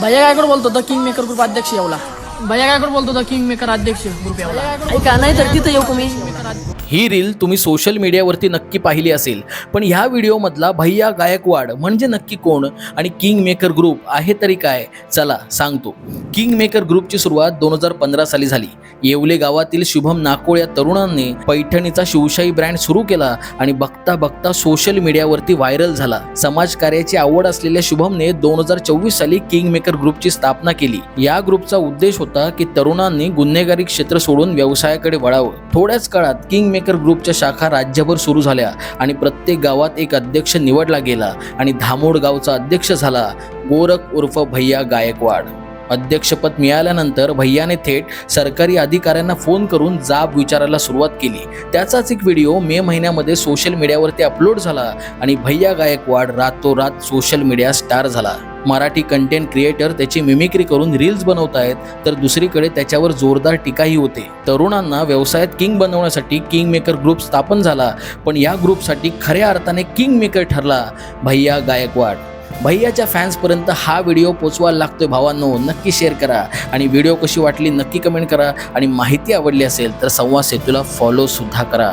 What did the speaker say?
भैया गायकवाड बोलतो the king maker group अध्यक्ष येवला. भैया गायकवाड बोलतो द किंग मेकर अध्यक्ष ग्रुप येवला. ऐका नाही तर तिथं येऊ का मी ही रील तुम्ही सोशल मीडियावरती नक्की पाहिली असेल. पण ह्या व्हिडिओमधला भैया गायकवाड म्हणजे नक्की कोण? आणि किंग मेकर ग्रुप आहे तरी काय? चला सांगतो. किंग मेकर ग्रुपची सुरुवात दोन हजार पंधरा साली झाली. येवले गावातील शुभम नाकोळ या तरुणांनी पैठणीचा शिवशाही ब्रँड सुरू केला आणि बघता बघता सोशल मीडियावरती व्हायरल झाला. समाजकार्याची आवड असलेल्या शुभमने दोन हजार चोवीस साली किंग मेकर ग्रुपची स्थापना केली. या ग्रुपचा उद्देश होता की तरुणांनी गुन्हेगारी क्षेत्र सोडून व्यवसायाकडे वळावं. थोड्याच काळात किंग मेकर ग्रुपच्या शाखा राज्यभर सुरू झाल्या आणि प्रत्येक गावात एक अध्यक्ष निवडला गेला आणि धामोड गावचा अध्यक्ष झाला गोरख उर्फ भैया गायकवाड. अध्यक्षपद मिळाल्यानंतर भैयाने थेट सरकारी अधिकाऱ्यांना फोन करून जाब विचारायला सुरुवात केली. त्याचाच एक व्हिडिओ मे महिन्यामध्ये सोशल मीडियावरती अपलोड झाला आणि भैया गायकवाड रातोरात सोशल मीडिया स्टार झाला. मराठी कंटेंट क्रिएटर त्याची मिमिक्री करून रील्स बनवत आहेत तर दुसरीकडे त्याच्यावर जोरदार टीकाही होते. तरुणांना व्यवसायात किंग बनवण्यासाठी किंग मेकर ग्रुप स्थापन झाला पण या ग्रुपसाठी खऱ्या अर्थाने किंग मेकर ठरला भैया गायकवाड. भैयाच्या फॅन्सपर्यंत हा व्हिडिओ पोचवायला लागतोय भावांनो नक्की शेअर करा. आणि व्हिडिओ कशी वाटली नक्की कमेंट करा. आणि माहिती आवडली असेल तर संवाद सेतूला फॉलोसुद्धा करा.